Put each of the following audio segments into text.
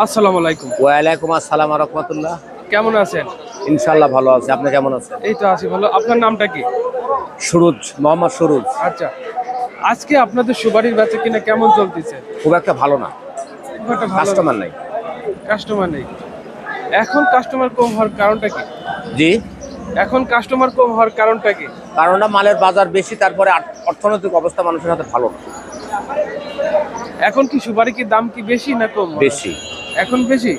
আসসালামু আলাইকুম। ওয়ালাইকুম আসসালাম রহমতুল্লাহ। কেমন আছেন? ইনশাল্লাহ ভালো আছে। আপনি কেমন আছেন? এই তো আছি ভালো। আপনার নামটা কি? সুরুজ মোহাম্মদ সুরুজ। আচ্ছা। আজকে আপনাদের সুপারির বেচা কিনা কেমন চলতেছে? খুব একটা ভালো না। খুব একটা ভালো কাস্টমার নাই। কাস্টমার নেই। এখন কাস্টমার কম হওয়ার কারণটা কি? জি। এখন কাস্টমার কম হওয়ার কারণটা কি? মালের বাজার বেশি তারপরে আর্থ- অর্থনৈতিক অবস্থা মানুষের হাতে ভালো না। এখন কি সুপারি কি দাম কি বেশি না কম? বেশি। এখন বেশি?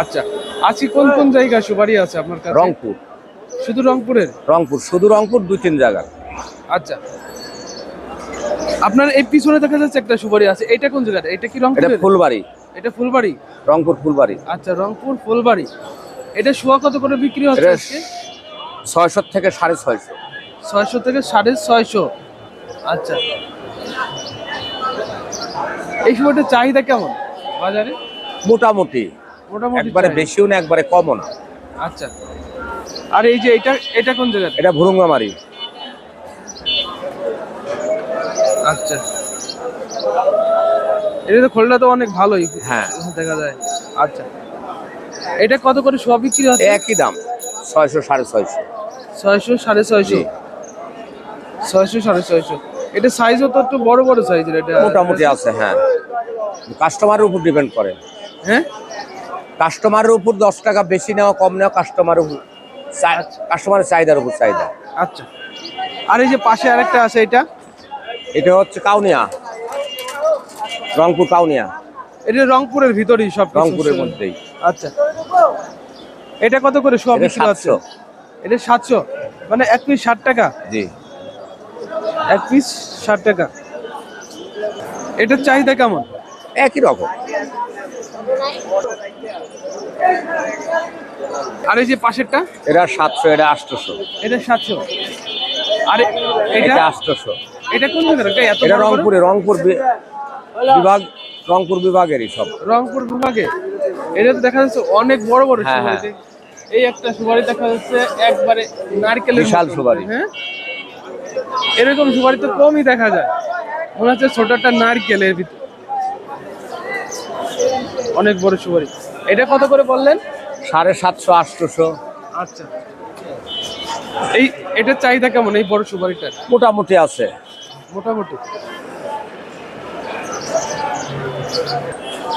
আচ্ছা আছি কোন কোন জায়গায় সুপারি আছে আপনার কাছে? রংপুর। শুধু রংপুরের? রংপুর শুধু রংপুর দুই তিন জায়গা। আচ্ছা। আপনার এই পিছনে দেখা যাচ্ছে একটা সুপারি আছে এটা কোন জায়গাটা? এটা কি রংপুর এটা ফুলবাড়ি। এটা ফুলবাড়ি? রংপুর ফুলবাড়ি। আচ্ছা রংপুর ফুলবাড়ি। এটা শোয়া কত করে বিক্রি হচ্ছে আজকে? ছয়শো থেকে সাড়ে ছয়শো। ছয়শো থেকে সাড়ে ছয়শো। আচ্ছা। এই সময়টা চাহিদা কেমন বাজারে? মোটামুটি। একবারে বেশিও না একবারে কমও না। আচ্ছা। আর এই যে এটা এটা কোন জায়গা এটা ভুরুঙ্গামারি। আচ্ছা। এটা তো খোলটা তো অনেক ভালোই হ্যাঁ। দেখা যায়। আচ্ছা। এটা কত করে শোয়া বিক্রি হচ্ছে? একই দাম ছয়শো সাড়ে ছয়শো। ছয়শো সাড়ে ছয়শো। ছয়শো সাড়ে ছয়শো। এটা সাইজও তো একটু বড় বড় সাইজের এটা মোটামুটি আছে। হ্যাঁ। কাস্টমারের উপর ডিপেন্ড করে। হ্যাঁ? কাস্টমারের উপর দশ টাকা বেশি নেওয়া কম নেওয়া কাস্টমারের উপর কাস্টমারের চাহিদার উপর চাহিদা। আচ্ছা। আর এই যে পাশে আরেকটা আছে এটা? এটা হচ্ছে কাউনিয়া। রংপুর কাউনিয়া। এটা রংপুরের ভিতরেই সব রংপুরের মধ্যেই। আচ্ছা। এটা কত করে সব সাতশো। এটা সাতশো? মানে এক পিস ষাট টাকা? জি। এক পিস ষাট টাকা। এটার চাহিদা কেমন? একই রকম। আর এই যে পাশেরটা? এটা সাতশো এটা আটশোশো। এটা সাতশো। আর এটা? আটশোশো। এটা কোন জায়গার? এটা? রংপুরে রংপুর বিভাগ রংপুর বিভাগেরই সব। রংপুর বিভাগে? এটা তো দেখা যাচ্ছে অনেক বড় বড় হ্যাঁ, হ্যাঁ। এই একটা সুপারি দেখা যাচ্ছে একবারে নারকেলের বিশাল। সুপারি। হ্যাঁ? এরকম সুপারি তো কমই দেখা যায়। মনে হচ্ছে ছোট একটা নারকেলের ভিতর। অনেক বড় সুপারি। এটা কত করে বললেন? সাড়ে সাতশো আটশোশো। আচ্ছা। এই এটার চাহিদা কেমন এই বড় সুপারিটার? মোটামুটি আছে। মোটামুটি।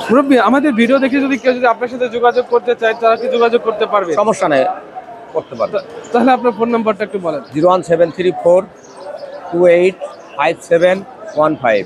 মুরব্বী আমাদের ভিডিও দেখে যদি কেউ যদি আপনার সাথে যোগাযোগ করতে চায় তারা কি যোগাযোগ করতে পারবে? সমস্যা নেই করতে পারবে। তাহলে আপনার ফোন নাম্বারটা একটু বলেন। Zero one seven three four two eight five seven one five.